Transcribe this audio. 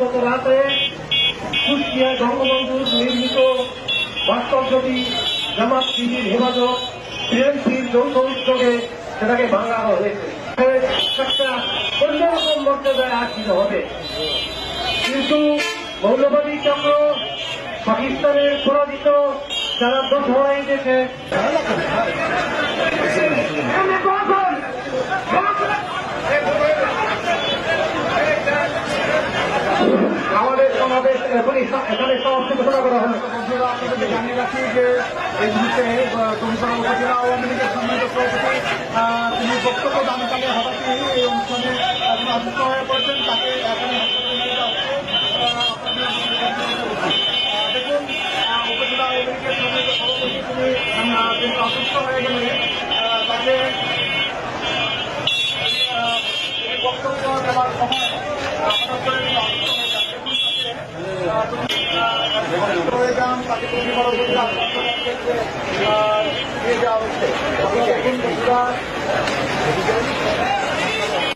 গত রাতে কুষ্টিয়া বঙ্গবন্ধুর নির্মিত বাস্তব জামাত শিবির হেফাজত বিএনপির যৌথ উদ্যোগে সেটাকে ভাঙা হয়েছে। একটা অন্যরকম মর্যাদায় আসিত হবে। কিন্তু মৌলবাদী চক্র পাকিস্তানের পরাজিত যারা দশ হয়ে গেছে সমাবেশ এখনই এখানে সমাপ্তি ঘোষণা করা হলো। যে এই মুহূর্তে কমিশনার উপজেলা আওয়ামী লীগের সম্মানিত সভাপতি তিনি বক্তব্য দানকালে হঠাৎই এই অনুষ্ঠানে অসুস্থ হয়ে পড়েছেন তাকে এখানে দেখুন উপজেলা আওয়ামী তিনি অসুস্থ হয়ে গেলে তাকে বক্তব্য দেওয়ার সময় তাকে